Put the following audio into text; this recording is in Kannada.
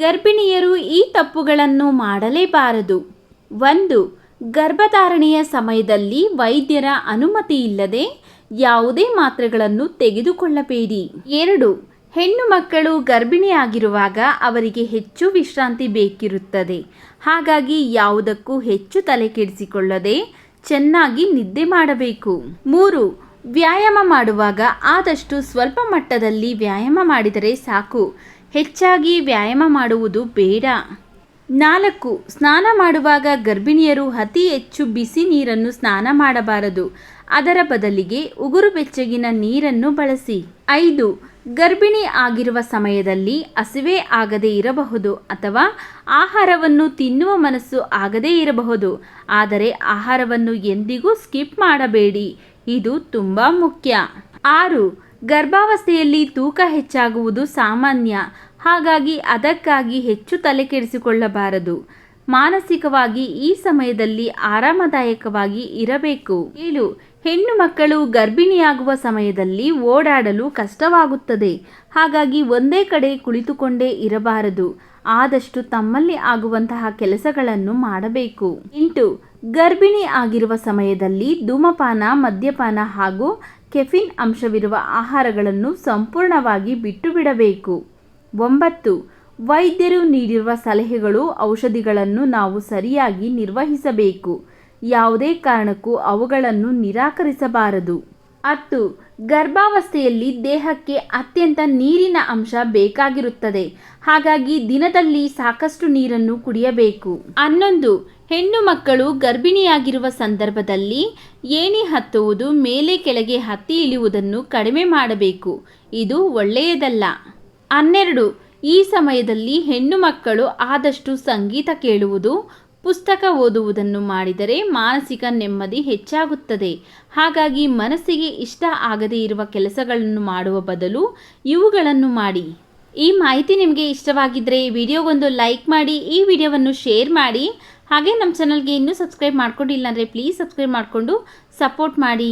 ಗರ್ಭಿಣಿಯರು ಈ ತಪ್ಪುಗಳನ್ನು ಮಾಡಲೇಬಾರದು. ಒಂದು, ಗರ್ಭಧಾರಣೆಯ ಸಮಯದಲ್ಲಿ ವೈದ್ಯರ ಅನುಮತಿ ಇಲ್ಲದೆ ಯಾವುದೇ ಮಾತ್ರೆಗಳನ್ನು ತೆಗೆದುಕೊಳ್ಳಬೇಡಿ. ಎರಡು, ಹೆಣ್ಣು ಮಕ್ಕಳು ಗರ್ಭಿಣಿಯಾಗಿರುವಾಗ ಅವರಿಗೆ ಹೆಚ್ಚು ವಿಶ್ರಾಂತಿ ಬೇಕಿರುತ್ತದೆ. ಹಾಗಾಗಿ ಯಾವುದಕ್ಕೂ ಹೆಚ್ಚು ತಲೆ ಕೆಡಿಸಿಕೊಳ್ಳದೆ ಚೆನ್ನಾಗಿ ನಿದ್ದೆ ಮಾಡಬೇಕು. ಮೂರು, ವ್ಯಾಯಾಮ ಮಾಡುವಾಗ ಆದಷ್ಟು ಸ್ವಲ್ಪ ಮಟ್ಟದಲ್ಲಿ ವ್ಯಾಯಾಮ ಮಾಡಿದರೆ ಸಾಕು. ಹೆಚ್ಚಾಗಿ ವ್ಯಾಯಾಮ ಮಾಡುವುದು ಬೇಡ. ನಾಲ್ಕು, ಸ್ನಾನ ಮಾಡುವಾಗ ಗರ್ಭಿಣಿಯರು ಅತಿ ಹೆಚ್ಚು ಬಿಸಿ ನೀರನ್ನು ಸ್ನಾನ ಮಾಡಬಾರದು. ಅದರ ಬದಲಿಗೆ ಉಗುರು ಬೆಚ್ಚಗಿನ ನೀರನ್ನು ಬಳಸಿ. ಐದು, ಗರ್ಭಿಣಿ ಆಗಿರುವ ಸಮಯದಲ್ಲಿ ಹಸಿವೆ ಆಗದೇ ಇರಬಹುದು ಅಥವಾ ಆಹಾರವನ್ನು ತಿನ್ನುವ ಮನಸ್ಸು ಆಗದೇ ಇರಬಹುದು. ಆದರೆ ಆಹಾರವನ್ನು ಎಂದಿಗೂ ಸ್ಕಿಪ್ ಮಾಡಬೇಡಿ. ಇದು ತುಂಬ ಮುಖ್ಯ. ಆರು ಗರ್ಭಾವಸ್ಥೆಯಲ್ಲಿ ತೂಕ ಹೆಚ್ಚಾಗುವುದು ಸಾಮಾನ್ಯ. ಹಾಗಾಗಿ ಅದಕ್ಕಾಗಿ ಹೆಚ್ಚು ತಲೆ ಕೆಡಿಸಿಕೊಳ್ಳಬಾರದು ಮಾನಸಿಕವಾಗಿ ಈ ಸಮಯದಲ್ಲಿ ಆರಾಮದಾಯಕವಾಗಿ ಇರಬೇಕು. ಏಳು, ಹೆಣ್ಣು ಮಕ್ಕಳು ಗರ್ಭಿಣಿಯಾಗುವ ಸಮಯದಲ್ಲಿ ಓಡಾಡಲು ಕಷ್ಟವಾಗುತ್ತದೆ. ಹಾಗಾಗಿ ಒಂದೇ ಕಡೆ ಕುಳಿತುಕೊಂಡೇ ಇರಬಾರದು. ಆದಷ್ಟು ತಮ್ಮಲ್ಲಿ ಆಗುವಂತಹ ಕೆಲಸಗಳನ್ನು ಮಾಡಬೇಕು. ಎಂಟು, ಗರ್ಭಿಣಿ ಆಗಿರುವ ಸಮಯದಲ್ಲಿ ಧೂಮಪಾನ, ಮದ್ಯಪಾನ ಹಾಗೂ ಕೆಫಿನ್ ಅಂಶವಿರುವ ಆಹಾರಗಳನ್ನು ಸಂಪೂರ್ಣವಾಗಿ ಬಿಟ್ಟು ಬಿಡಬೇಕು ಒಂಬತ್ತು, ವೈದ್ಯರು ನೀಡಿರುವ ಸಲಹೆಗಳು, ಔಷಧಿಗಳನ್ನು ನಾವು ಸರಿಯಾಗಿ ನಿರ್ವಹಿಸಬೇಕು. ಯಾವುದೇ ಕಾರಣಕ್ಕೂ ಅವುಗಳನ್ನು ನಿರಾಕರಿಸಬಾರದು. ಹತ್ತು, ಗರ್ಭಾವಸ್ಥೆಯಲ್ಲಿ ದೇಹಕ್ಕೆ ಅತ್ಯಂತ ನೀರಿನ ಅಂಶ ಬೇಕಾಗಿರುತ್ತದೆ. ಹಾಗಾಗಿ ದಿನದಲ್ಲಿ ಸಾಕಷ್ಟು ನೀರನ್ನು ಕುಡಿಯಬೇಕು. ಹನ್ನೊಂದು ಹೆಣ್ಣು ಮಕ್ಕಳು ಗರ್ಭಿಣಿಯಾಗಿರುವ ಸಂದರ್ಭದಲ್ಲಿ ಏಣಿ ಹತ್ತುವುದು ಮೇಲೆ ಕೆಳಗೆ ಹತ್ತಿ ಇಳಿಯುವುದನ್ನು ಕಡಿಮೆ ಮಾಡಬೇಕು. ಇದು ಒಳ್ಳೆಯದಲ್ಲ. ಹನ್ನೆರಡು. ಈ ಸಮಯದಲ್ಲಿ ಹೆಣ್ಣು ಮಕ್ಕಳು ಆದಷ್ಟು ಸಂಗೀತ ಕೇಳುವುದು, ಪುಸ್ತಕ ಓದುವುದನ್ನು ಮಾಡಿದರೆ ಮಾನಸಿಕ ನೆಮ್ಮದಿ ಹೆಚ್ಚಾಗುತ್ತದೆ. ಹಾಗಾಗಿ ಮನಸ್ಸಿಗೆ ಇಷ್ಟ ಆಗದೇ ಇರುವ ಕೆಲಸಗಳನ್ನು ಮಾಡುವ ಬದಲು ಇವುಗಳನ್ನು ಮಾಡಿ. ಈ ಮಾಹಿತಿ ನಿಮಗೆ ಇಷ್ಟವಾಗಿದ್ದರೆ ಈ ವಿಡಿಯೋಗೊಂದು ಲೈಕ್ ಮಾಡಿ, ಈ ವಿಡಿಯೋವನ್ನು ಶೇರ್ ಮಾಡಿ. ಹಾಗೆ ನಮ್ಮ ಚಾನಲ್ಗೆ ಇನ್ನೂ ಸಬ್ಸ್ಕ್ರೈಬ್ ಮಾಡ್ಕೊಂಡಿಲ್ಲ ಅಂದರೆ ಪ್ಲೀಸ್ ಸಬ್ಸ್ಕ್ರೈಬ್ ಮಾಡಿಕೊಂಡು ಸಪೋರ್ಟ್ ಮಾಡಿ.